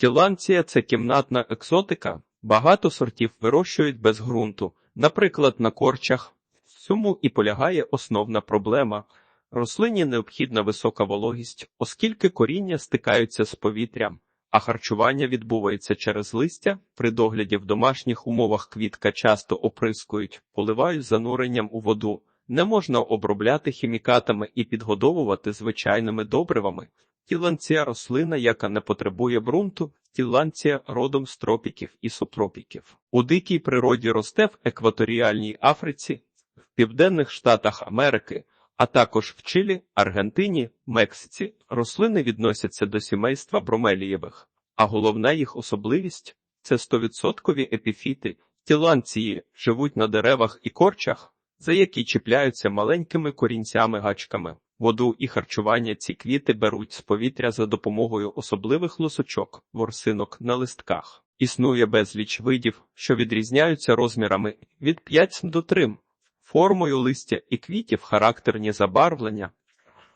Тіланція це кімнатна екзотика. Багато сортів вирощують без ґрунту, наприклад, на корчах. В цьому і полягає основна проблема. Рослині необхідна висока вологість, оскільки коріння стикаються з повітрям, а харчування відбувається через листя. При догляді в домашніх умовах квітка часто оприскують, поливають зануренням у воду. Не можна обробляти хімікатами і підгодовувати звичайними добривами. Тіланція рослина, яка не потребує ґрунту, тіланція родом з тропіків і субтропіків. У дикій природі росте в екваторіальній Африці, в південних штатах Америки, а також в Чилі, Аргентині, Мексиці. Рослини відносяться до сімейства бромелієвих, а головна їх особливість це 100% епіфіти. Тіланції живуть на деревах і корчах, за які чіпляються маленькими корінцями-гачками. Воду і харчування ці квіти беруть з повітря за допомогою особливих лосочок, ворсинок на листках. Існує безліч видів, що відрізняються розмірами від 5 до 3, формою листя і квітів характерні забарвлення,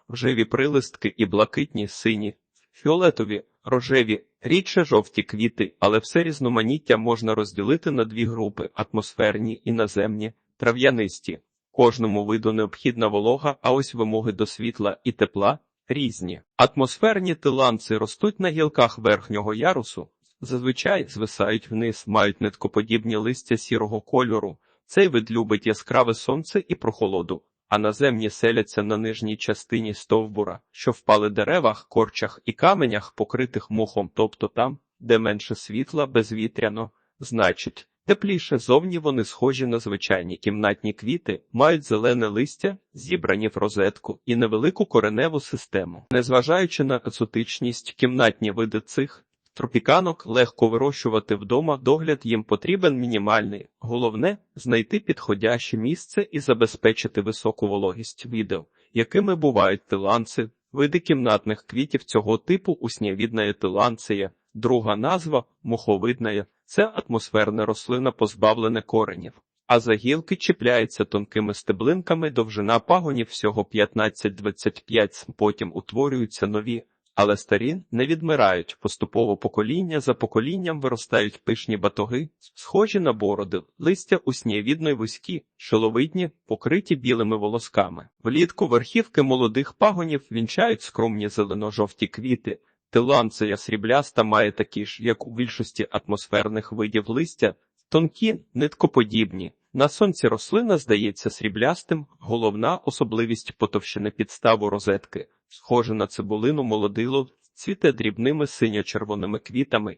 рожеві прилистки і блакитні сині, фіолетові, рожеві, рідше жовті квіти, але все різноманіття можна розділити на дві групи атмосферні і наземні, трав'янисті. Кожному виду необхідна волога, а ось вимоги до світла і тепла різні. Атмосферні тиланци ростуть на гілках верхнього ярусу, зазвичай звисають вниз, мають ниткоподібні листя сірого кольору. Цей вид любить яскраве сонце і прохолоду, а наземні селяться на нижній частині стовбура, що впали деревах, корчах і каменях, покритих мохом, тобто там, де менше світла, безвітряно, значить. Тепліше зовні вони схожі на звичайні кімнатні квіти, мають зелене листя, зібрані в розетку і невелику кореневу систему. Незважаючи на екзотичність, кімнатні види цих тропіканок легко вирощувати вдома, догляд їм потрібен мінімальний. Головне знайти підходяще місце і забезпечити високу вологість відео, якими бувають тиланци, види кімнатних квітів цього типу уснявідна тиланція, друга назва моховидна. Це атмосферна рослина, позбавлена коренів, а за гілки чіпляється тонкими стеблинками довжина пагонів всього 15-25 потім утворюються нові, але старі не відмирають. Поступово покоління за поколінням виростають пишні батоги, схожі на бороди, листя уснєвідної вузькі, шиловидні, покриті білими волосками. Влітку верхівки молодих пагонів вінчають скромні зелено-жовті квіти. Тиланція срібляста має такі ж, як у більшості атмосферних видів листя, тонкі, ниткоподібні. На сонці рослина здається сріблястим, головна особливість потовщини підставу розетки, схоже на цибулину молодило, цвіте дрібними синьо-червоними квітами.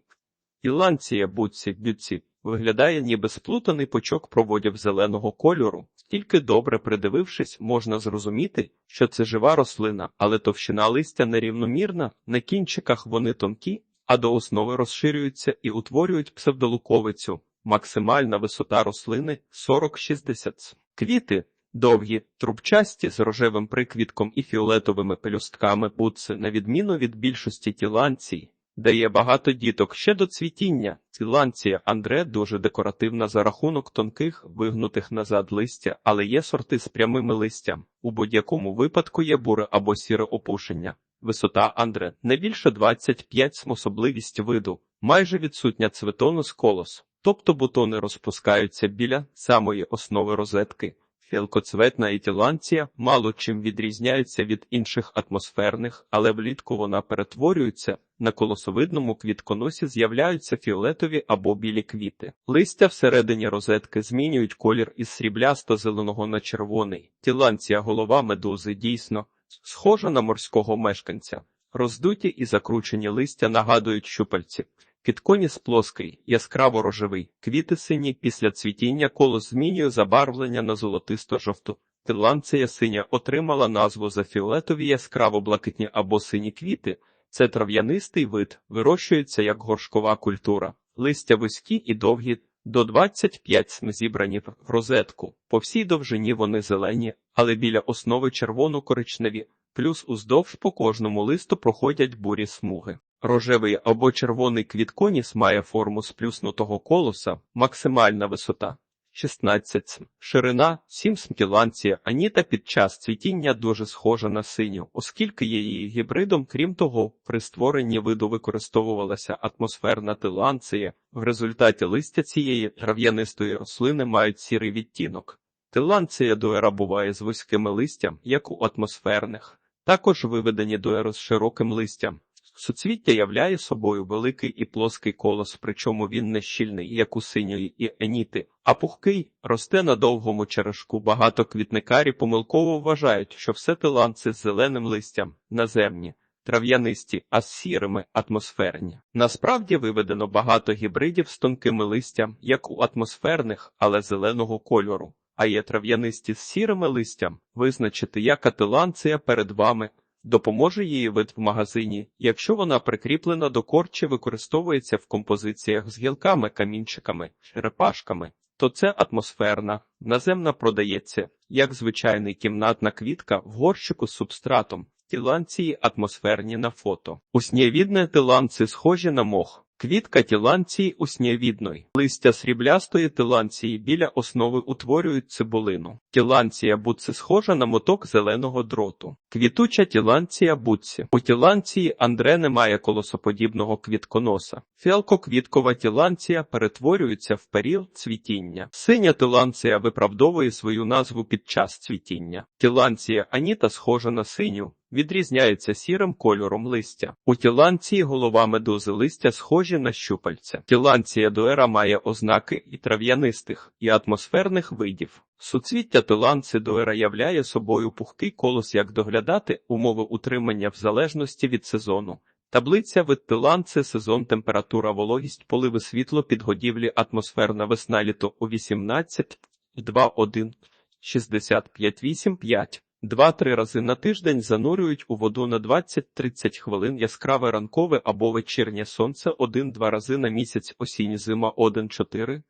Іланція буці бюці виглядає ніби сплутаний пучок проводів зеленого кольору. Тільки добре придивившись, можна зрозуміти, що це жива рослина, але товщина листя нерівномірна, на кінчиках вони тонкі, а до основи розширюються і утворюють псевдолуковицю. Максимальна висота рослини 40-60 Квіти довгі, трубчасті з рожевим приквітком і фіолетовими пелюстками буци, на відміну від більшості тіланцій. Дає багато діток ще до цвітіння. Ціланція Андре дуже декоративна за рахунок тонких, вигнутих назад листя, але є сорти з прямими листям. У будь-якому випадку є буре або сіре опушення. Висота Андре не більше 25 см особливість виду, майже відсутня цветонус колос, тобто бутони розпускаються біля самої основи розетки. Філкоцветна ітіланція мало чим відрізняється від інших атмосферних, але влітку вона перетворюється. На колосовидному квітконосі з'являються фіолетові або білі квіти. Листя всередині розетки змінюють колір із сріблясто-зеленого на червоний. Тіланція голова медузи дійсно схожа на морського мешканця. Роздуті і закручені листя нагадують щупальці. Підконіс плоский, яскраво рожевий, квіти сині після цвітіння колос змінює забарвлення на золотисто-жовту. Тиланція синя отримала назву за фіолетові яскраво блакитні або сині квіти. Це трав'янистий вид, вирощується як горшкова культура. Листя вузькі і довгі, до 25 см зібрані в розетку. По всій довжині вони зелені, але біля основи червоно-коричневі, плюс уздовж по кожному листу проходять бурі смуги. Рожевий або червоний квітконіс має форму сплюснутого колоса, максимальна висота 16 см. Ширина 7 см. Аніта під час цвітіння дуже схожа на синю, оскільки є її гібридом. Крім того, при створенні виду використовувалася атмосферна тиланція. В результаті листя цієї трав'янистої рослини мають сірий відтінок. Тиланція дуера буває з вузькими листям, як у атмосферних, також виведені дуери з широким листям. Суцвіття являє собою великий і плоский колос, причому він не щільний, як у синьої і еніти, а пухкий, росте на довгому черешку. Багато квітникарі помилково вважають, що все тиланци з зеленим листям наземні, трав'янисті, а з сірими атмосферні. Насправді виведено багато гібридів з тонкими листям, як у атмосферних, але зеленого кольору. А є трав'янисті з сірими листям, визначити, яка тиланція перед вами, допоможе її вид в магазині, якщо вона прикріплена до корчі, використовується в композиціях з гілками, камінчиками, черепашками, то це атмосферна, наземна продається, як звичайний кімнатна квітка в горщику з субстратом, тіланції атмосферні на фото. Уснєвідне тиланці схожі на мох. Квітка тіланції уснєвідної. Листя сріблястої тіланції біля основи утворюють цибулину. Тіланція буцци схожа на моток зеленого дроту. Квітуча тіланція буцці. У тіланції Андре немає колосоподібного квітконоса. Фіалкоквіткова тіланція перетворюється в період цвітіння. Синя тіланція виправдовує свою назву під час цвітіння. Тіланція Аніта схожа на синю. Відрізняється сірим кольором листя. У тіланції голова медузи листя схожі на щупальця. Тіланція дуера має ознаки і трав'янистих, і атмосферних видів. Суцвіття тиланци дуера являє собою пухкий колос, як доглядати умови утримання в залежності від сезону. Таблиця вид тиланци, сезон, температура, вологість, поливи світло, підгодівлі, атмосферна весна, літо у 18, 2, 1, 65, 8, 5. Два-три рази на тиждень занурюють у воду на 20-30 хвилин яскраве ранкове або вечірнє сонце один-два рази на місяць осінь зима 1-4,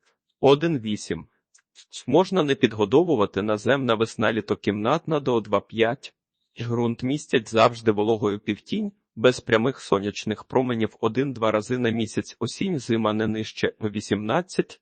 1-8. Можна не підгодовувати наземна весна літо кімнатна до 2-5. Грунт містять завжди вологою півтінь, без прямих сонячних променів один-два рази на місяць осінь зима не нижче 18.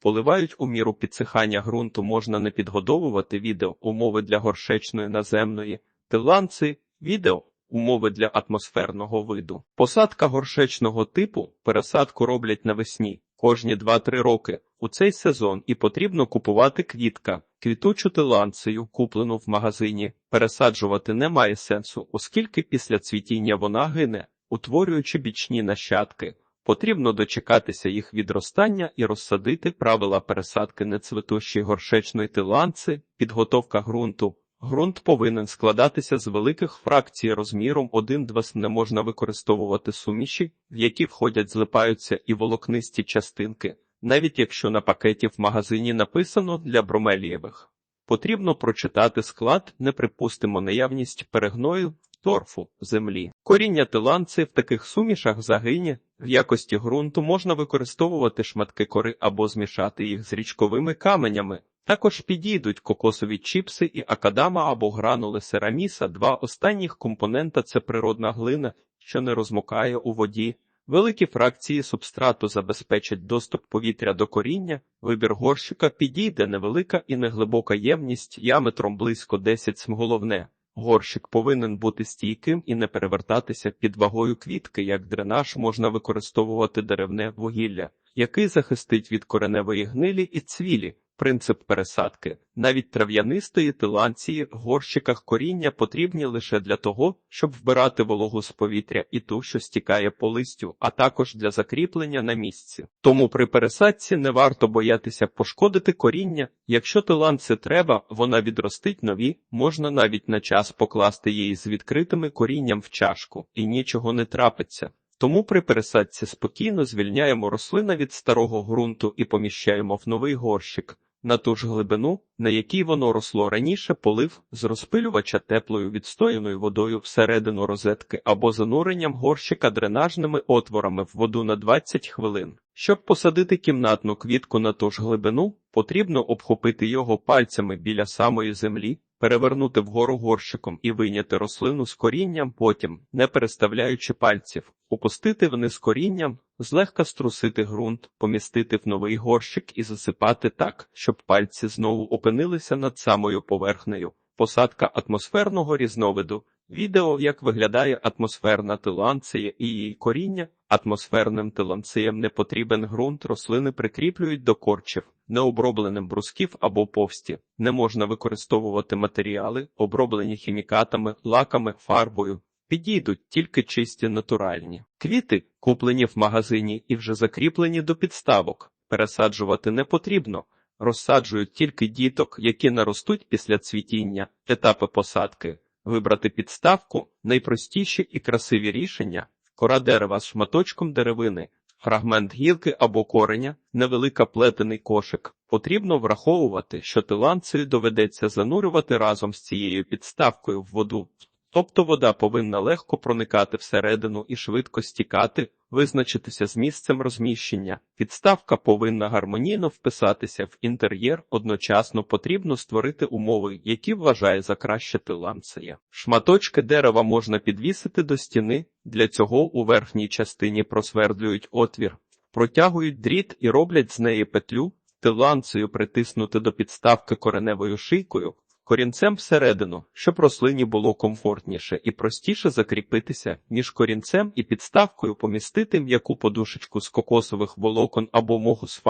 Поливають у міру підсихання ґрунту можна не підгодовувати відео умови для горшечної наземної, тиланци, відео умови для атмосферного виду. Посадка горшечного типу пересадку роблять навесні кожні 2-3 роки. У цей сезон і потрібно купувати квітка, квітучу тиланцею, куплену в магазині, пересаджувати немає сенсу, оскільки після цвітіння вона гине, утворюючи бічні нащадки. Потрібно дочекатися їх відростання і розсадити правила пересадки нецвітущої горшечної тиланци, підготовка ґрунту. Ґрунт повинен складатися з великих фракцій розміром 1-2 см. Не можна використовувати суміші, в які входять злипаються і волокнисті частинки, навіть якщо на пакеті в магазині написано для бромелієвих. Потрібно прочитати склад, не припустимо наявність перегною, торфу, землі. Коріння тиланци в таких сумішах загине, в якості ґрунту можна використовувати шматки кори або змішати їх з річковими каменями. Також підійдуть кокосові чіпси і акадама або гранули сераміса. Два останніх компонента це природна глина, що не розмокає у воді. Великі фракції субстрату забезпечать доступ повітря до коріння, вибір горщика підійде невелика і неглибока ємність діаметром близько 10 см. Головне, горщик повинен бути стійким і не перевертатися під вагою квітки, як дренаж можна використовувати деревне вугілля, який захистить від кореневої гнилі і цвілі. Принцип пересадки навіть трав'янистої тиланції в горщиках коріння потрібні лише для того, щоб вбирати вологу з повітря і ту, що стікає по листю, а також для закріплення на місці. Тому при пересадці не варто боятися пошкодити коріння. Якщо тиланці треба, вона відростить нові, можна навіть на час покласти її з відкритими корінням в чашку, і нічого не трапиться. Тому при пересадці спокійно звільняємо рослина від старого ґрунту і поміщаємо в новий горщик на ту ж глибину, на якій воно росло раніше, полив з розпилювача теплою відстояною водою всередину розетки або зануренням горщика дренажними отворами в воду на 20 хвилин. Щоб посадити кімнатну квітку на ту ж глибину, потрібно обхопити його пальцями біля самої землі, перевернути вгору горщиком і вийняти рослину з корінням, потім, не переставляючи пальців, опустити вниз корінням, злегка струсити ґрунт, помістити в новий горщик і засипати так, щоб пальці знову опинилися над самою поверхнею. Посадка атмосферного різновиду. Відео, як виглядає атмосферна тиланція і її коріння. Атмосферним тиланціям не потрібен ґрунт, рослини прикріплюють до корчів, необробленим брусків або повсті. Не можна використовувати матеріали, оброблені хімікатами, лаками, фарбою. Підійдуть тільки чисті натуральні. Квіти, куплені в магазині і вже закріплені до підставок. Пересаджувати не потрібно. Розсаджують тільки діток, які наростуть після цвітіння, етапи посадки. Вибрати підставку найпростіші і красиві рішення. Кора дерева з шматочком деревини, фрагмент гілки або кореня, невелика плетений кошик. Потрібно враховувати, що тиланцію доведеться занурювати разом з цією підставкою в воду. Тобто вода повинна легко проникати всередину і швидко стікати, визначитися з місцем розміщення. Підставка повинна гармонійно вписатися в інтер'єр, одночасно потрібно створити умови, які вважає за краще тиланція. Шматочки дерева можна підвісити до стіни, для цього у верхній частині просвердлюють отвір, протягують дріт і роблять з неї петлю, тиланцею притиснути до підставки кореневою шийкою корінцем всередину, щоб рослині було комфортніше і простіше закріпитися, ніж корінцем і підставкою помістити м'яку подушечку з кокосових волокон або моху з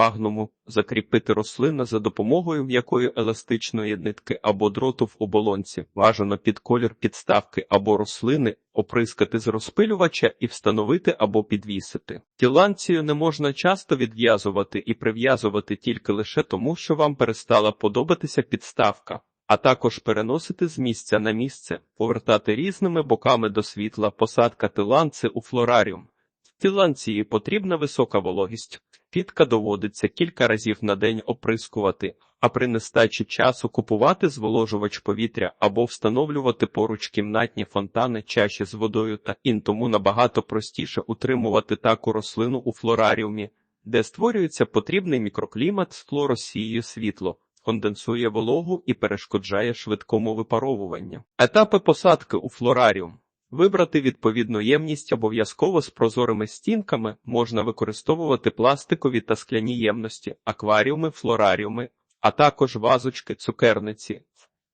закріпити рослину за допомогою м'якої еластичної нитки або дроту в оболонці, бажано під колір підставки або рослини, оприскати з розпилювача і встановити або підвісити. Тіланцію не можна часто відв'язувати і прив'язувати тільки лише тому, що вам перестала подобатися підставка а також переносити з місця на місце, повертати різними боками до світла, посадка тиланци у флораріум. В тиланції потрібна висока вологість. Підка доводиться кілька разів на день оприскувати, а при нестачі часу купувати зволожувач повітря або встановлювати поруч кімнатні фонтани чаші з водою та ін тому набагато простіше утримувати таку рослину у флораріумі, де створюється потрібний мікроклімат з флоросією світло конденсує вологу і перешкоджає швидкому випаровуванню. Етапи посадки у флораріум. Вибрати відповідну ємність обов'язково з прозорими стінками можна використовувати пластикові та скляні ємності, акваріуми, флораріуми, а також вазочки, цукерниці.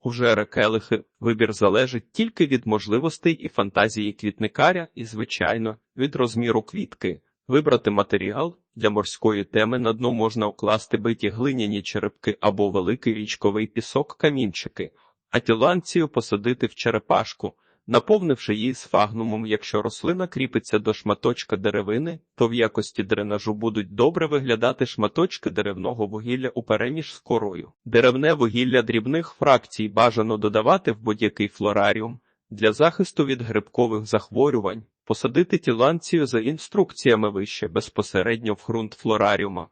Уже келихи. Вибір залежить тільки від можливостей і фантазії квітникаря і, звичайно, від розміру квітки. Вибрати матеріал для морської теми на дно можна укласти биті глиняні черепки або великий річковий пісок камінчики, а тіланцію посадити в черепашку, наповнивши її сфагнумом. Якщо рослина кріпиться до шматочка деревини, то в якості дренажу будуть добре виглядати шматочки деревного вугілля у переміж з корою. Деревне вугілля дрібних фракцій бажано додавати в будь-який флораріум для захисту від грибкових захворювань. Посадити тіланцію за інструкціями вище безпосередньо в ґрунт флораріума,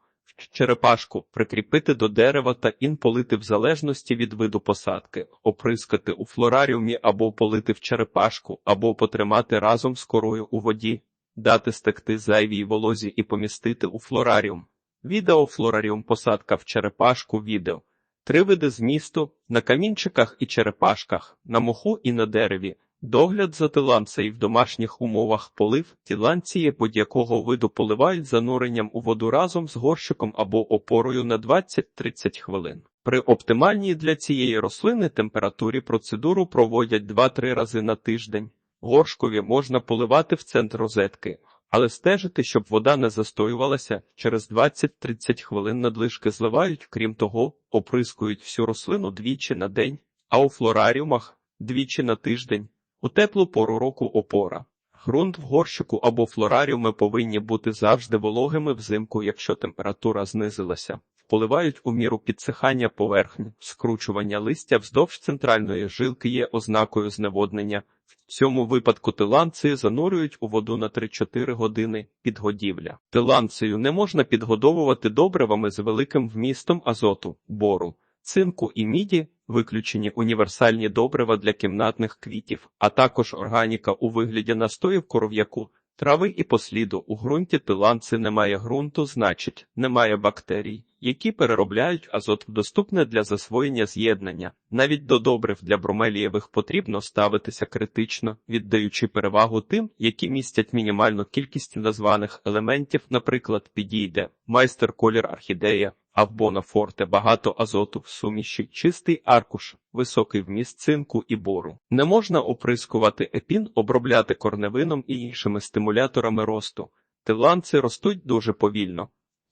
черепашку прикріпити до дерева та ін полити в залежності від виду посадки, оприскати у флораріумі або полити в черепашку, або потримати разом з корою у воді, дати стекти зайвій волозі і помістити у флораріум. Відео флораріум посадка в черепашку відео. Три види змісту на камінчиках і черепашках, на моху і на дереві. Догляд за тиланцею в домашніх умовах полив тіланції будь-якого виду поливають зануренням у воду разом з горщиком або опорою на 20-30 хвилин. При оптимальній для цієї рослини температурі процедуру проводять 2-3 рази на тиждень. Горшкові можна поливати в центр розетки, але стежити, щоб вода не застоювалася, через 20-30 хвилин надлишки зливають, крім того, оприскують всю рослину двічі на день, а у флораріумах двічі на тиждень. У теплу пору року опора. Грунт в горщику або флораріуми повинні бути завжди вологими взимку, якщо температура знизилася. Поливають у міру підсихання поверхні, скручування листя вздовж центральної жилки є ознакою зневоднення. В цьому випадку тиланцію занурюють у воду на 3-4 години підгодівля. Тиланцію не можна підгодовувати добривами з великим вмістом азоту, бору, цинку і міді, виключені універсальні добрива для кімнатних квітів, а також органіка у вигляді настоїв коров'яку, Трави і посліду у ґрунті тиланци немає ґрунту, значить, немає бактерій, які переробляють азот в доступне для засвоєння з'єднання. Навіть до добрив для бромелієвих потрібно ставитися критично, віддаючи перевагу тим, які містять мінімальну кількість названих елементів, наприклад, підійде майстер колір орхідея, а в Бонафорте багато азоту в суміші, чистий аркуш, високий вміст цинку і бору. Не можна оприскувати епін, обробляти корневином і іншими стимуляторами росту. Тиланци ростуть дуже повільно.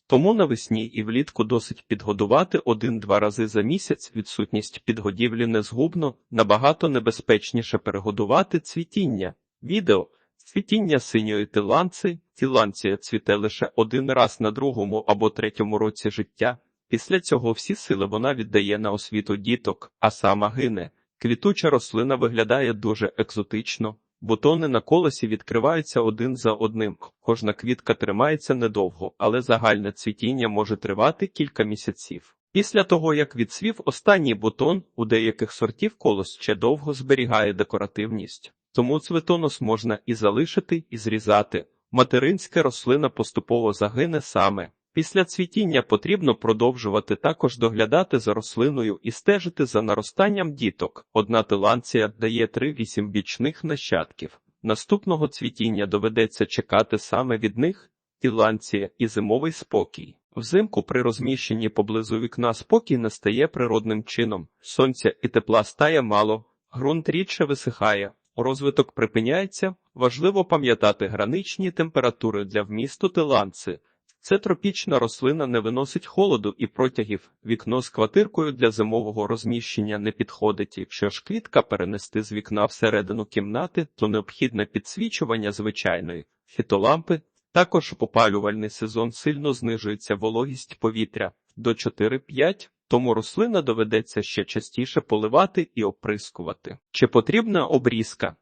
Тому навесні і влітку досить підгодувати один-два рази за місяць відсутність підгодівлі незгубно, набагато небезпечніше перегодувати цвітіння. Відео Цвітіння синьої тиланци, тиланція цвіте лише один раз на другому або третьому році життя. Після цього всі сили вона віддає на освіту діток, а сама гине. Квітуча рослина виглядає дуже екзотично. Бутони на колесі відкриваються один за одним. Кожна квітка тримається недовго, але загальне цвітіння може тривати кілька місяців. Після того, як відсвів останній бутон, у деяких сортів колос ще довго зберігає декоративність. Тому цвітонос можна і залишити, і зрізати. Материнська рослина поступово загине саме. Після цвітіння потрібно продовжувати також доглядати за рослиною і стежити за наростанням діток. Одна тиланція дає 3-8 бічних нащадків. Наступного цвітіння доведеться чекати саме від них тіланція і зимовий спокій. Взимку при розміщенні поблизу вікна спокій настає природним чином. Сонця і тепла стає мало, ґрунт рідше висихає. Розвиток припиняється, важливо пам'ятати граничні температури для вмісту тиланци. Це тропічна рослина не виносить холоду і протягів. Вікно з квартиркою для зимового розміщення не підходить. Якщо ж квітка перенести з вікна всередину кімнати, то необхідне підсвічування звичайної фітолампи. Також в опалювальний сезон сильно знижується вологість повітря до 4-5, тому рослина доведеться ще частіше поливати і оприскувати. Чи потрібна обрізка?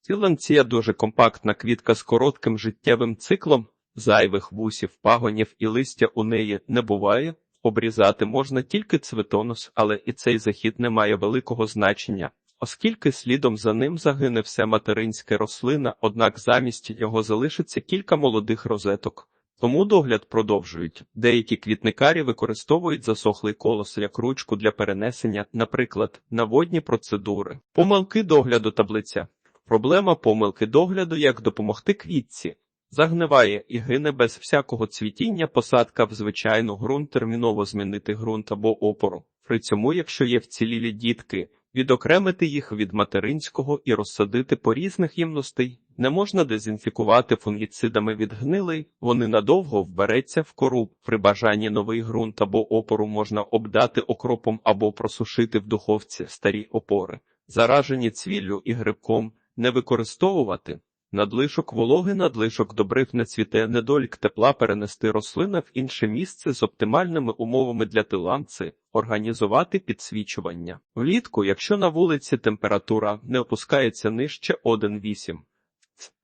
Ціланція дуже компактна квітка з коротким життєвим циклом, зайвих вусів, пагонів і листя у неї не буває. Обрізати можна тільки цветонос, але і цей захід не має великого значення, оскільки слідом за ним загине вся материнська рослина, однак замість його залишиться кілька молодих розеток. Тому догляд продовжують. Деякі квітникарі використовують засохлий колос як ручку для перенесення, наприклад, на водні процедури. Помилки догляду таблиця. Проблема помилки догляду як допомогти квітці. Загниває і гине без всякого цвітіння посадка в звичайну ґрунт терміново змінити ґрунт або опору. При цьому, якщо є вцілілі дітки, відокремити їх від материнського і розсадити по різних ємностей. Не можна дезінфікувати фунгіцидами від гнилий, вони надовго вбереться в кору. При бажанні новий ґрунт або опору можна обдати окропом або просушити в духовці старі опори. Заражені цвіллю і грибком не використовувати. Надлишок вологи, надлишок добрив не цвіте, недолік тепла перенести рослина в інше місце з оптимальними умовами для тиланци, організувати підсвічування. Влітку, якщо на вулиці температура не опускається нижче 1,8.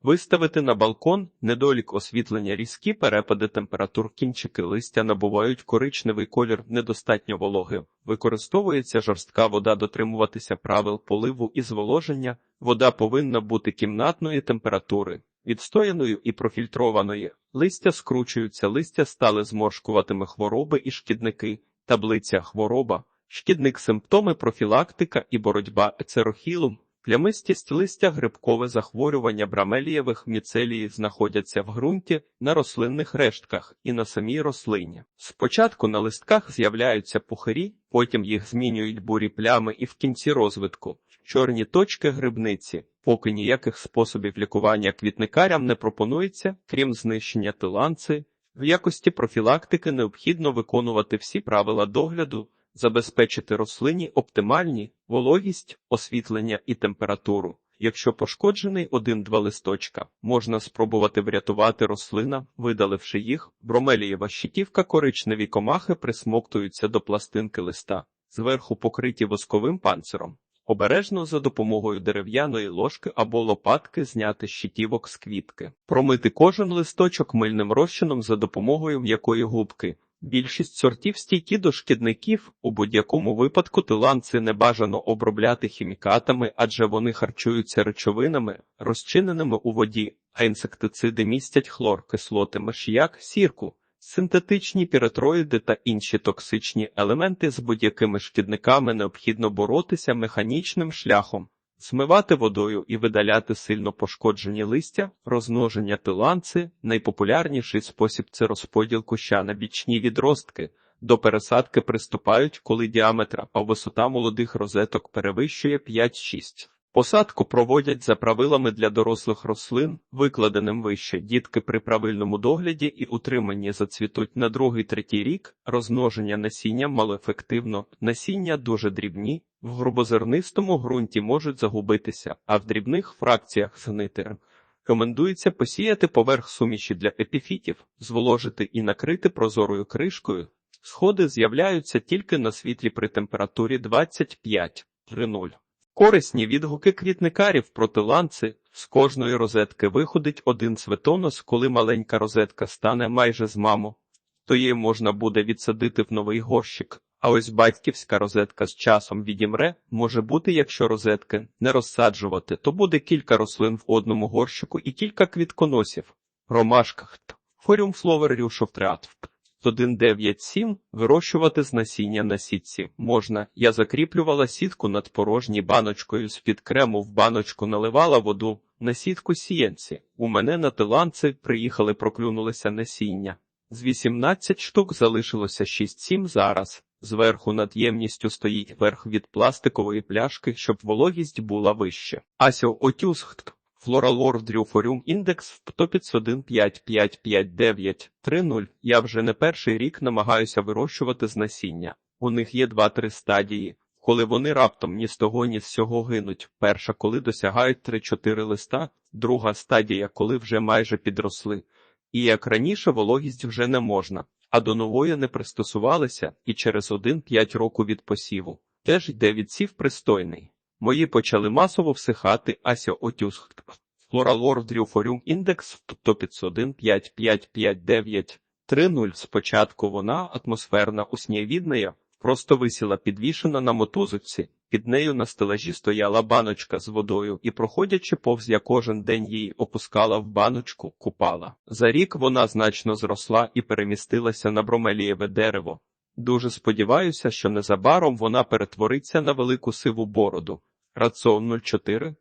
Виставити на балкон недолік освітлення різкі перепади температур кінчики листя набувають коричневий колір недостатньо вологи. Використовується жорстка вода дотримуватися правил поливу і зволоження. Вода повинна бути кімнатної температури, відстояною і профільтрованої. Листя скручуються, листя стали зморшкуватими хвороби і шкідники, таблиця хвороба, шкідник симптоми профілактика і боротьба ецерохілум. Плямистість листя грибкове захворювання брамелієвих міцелії знаходяться в ґрунті на рослинних рештках і на самій рослині. Спочатку на листках з'являються пухирі, потім їх змінюють бурі плями і в кінці розвитку чорні точки грибниці. Поки ніяких способів лікування квітникарям не пропонується, крім знищення тиланци, в якості профілактики необхідно виконувати всі правила догляду забезпечити рослині оптимальні вологість, освітлення і температуру. Якщо пошкоджений один-два листочка, можна спробувати врятувати рослина, видаливши їх, бромелієва щитівка коричневі комахи присмоктуються до пластинки листа, зверху покриті восковим панциром. Обережно за допомогою дерев'яної ложки або лопатки зняти щитівок з квітки, промити кожен листочок мильним розчином за допомогою м'якої губки, Більшість сортів стійкі до шкідників, у будь-якому випадку тиланци не бажано обробляти хімікатами, адже вони харчуються речовинами, розчиненими у воді, а інсектициди містять хлор, кислоти, миш'як, сірку, синтетичні піретроїди та інші токсичні елементи з будь-якими шкідниками необхідно боротися механічним шляхом. Змивати водою і видаляти сильно пошкоджені листя, розмноження тиланци – найпопулярніший спосіб це розподіл куща на бічні відростки. До пересадки приступають, коли діаметр а висота молодих розеток перевищує 5-6. Посадку проводять за правилами для дорослих рослин, викладеним вище. Дітки при правильному догляді і утриманні зацвітуть на другий-третій рік. Розмноження насіння малоефективно, насіння дуже дрібні, в грубозернистому ґрунті можуть загубитися, а в дрібних фракціях згнити. Рекомендується посіяти поверх суміші для епіфітів, зволожити і накрити прозорою кришкою. Сходи з'являються тільки на світлі при температурі 25-3,0. Корисні відгуки квітникарів про тиланци. З кожної розетки виходить один цветонос, коли маленька розетка стане майже з маму, то її можна буде відсадити в новий горщик. А ось батьківська розетка з часом відімре може бути, якщо розетки не розсаджувати, то буде кілька рослин в одному горщику і кілька квітконосів. Ромашках Форіум фловер рюшофтреат 197 вирощувати з насіння на сітці можна. Я закріплювала сітку над порожньою баночкою з-під крему в баночку наливала воду на сітку сіянці. У мене на тиланці приїхали, проклюнулися насіння. З 18 штук залишилося 6-7 зараз. Зверху над ємністю стоїть верх від пластикової пляшки, щоб вологість була вище. Асьо Отюсхт. Флоралор Дрюфоріум індекс 151555930. Я вже не перший рік намагаюся вирощувати з насіння. У них є два-три стадії, коли вони раптом ні з того, ні з сього гинуть. Перша, коли досягають 3-4 листа, друга стадія, коли вже майже підросли. І як раніше вологість вже не можна, а до нової не пристосувалися, і через 1-5 року від посіву. Теж йде відсів пристойний. Мої почали масово всихати Ася Отюс. Флоралор Дрюфоріум індекс 151555930. Спочатку вона атмосферна уснєвідна, просто висіла підвішена на мотузочці. Під нею на стелажі стояла баночка з водою, і, проходячи повз я кожен день її опускала в баночку, купала. За рік вона значно зросла і перемістилася на бромелієве дерево. Дуже сподіваюся, що незабаром вона перетвориться на велику сиву бороду. Раціон 04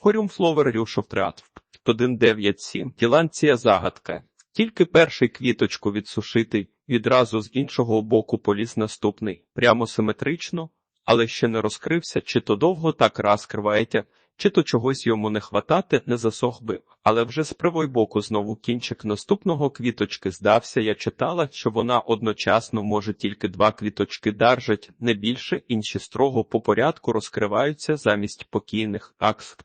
Хоріум Фловер Рюшофтреат 197 Тіланція загадка. Тільки перший квіточку відсушити, відразу з іншого боку поліз наступний, прямо симетрично, але ще не розкрився, чи то довго так розкривається, чи то чогось йому не хватати, не засох би. Але вже з правої боку знову кінчик наступного квіточки здався. Я читала, що вона одночасно може тільки два квіточки даржать, не більше, інші строго по порядку розкриваються замість покійних акс.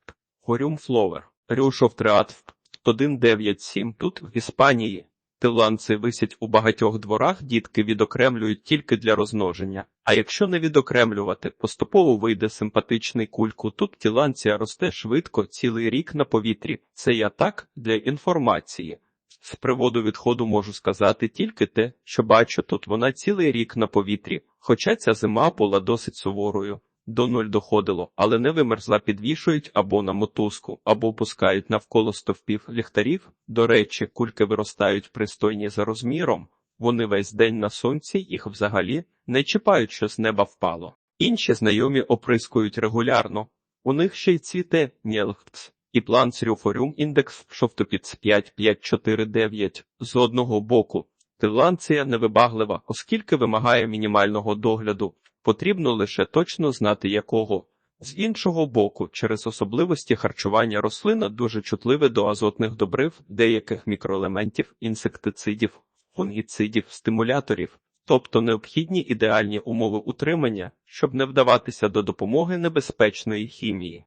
Хоріум Фловер. Рюшов Триат 197 тут, в Іспанії. Тиланци висять у багатьох дворах, дітки відокремлюють тільки для розмноження. А якщо не відокремлювати, поступово вийде симпатичний кульку. Тут тіланція росте швидко, цілий рік на повітрі. Це я так для інформації. З приводу відходу можу сказати тільки те, що бачу тут вона цілий рік на повітрі, хоча ця зима була досить суворою. До нуль доходило, але не вимерзла, підвішують або на мотузку, або пускають навколо стовпів ліхтарів. До речі, кульки виростають пристойні за розміром. Вони весь день на сонці, їх взагалі не чіпають, що з неба впало. Інші знайомі оприскують регулярно. У них ще й цвіте нєлхц. І план Срюфорюм індекс шовтопіц 5549 з одного боку. Тиланція невибаглива, оскільки вимагає мінімального догляду. Потрібно лише точно знати якого. З іншого боку, через особливості харчування рослина дуже чутливе до азотних добрив, деяких мікроелементів, інсектицидів, фунгіцидів, стимуляторів, тобто необхідні ідеальні умови утримання, щоб не вдаватися до допомоги небезпечної хімії.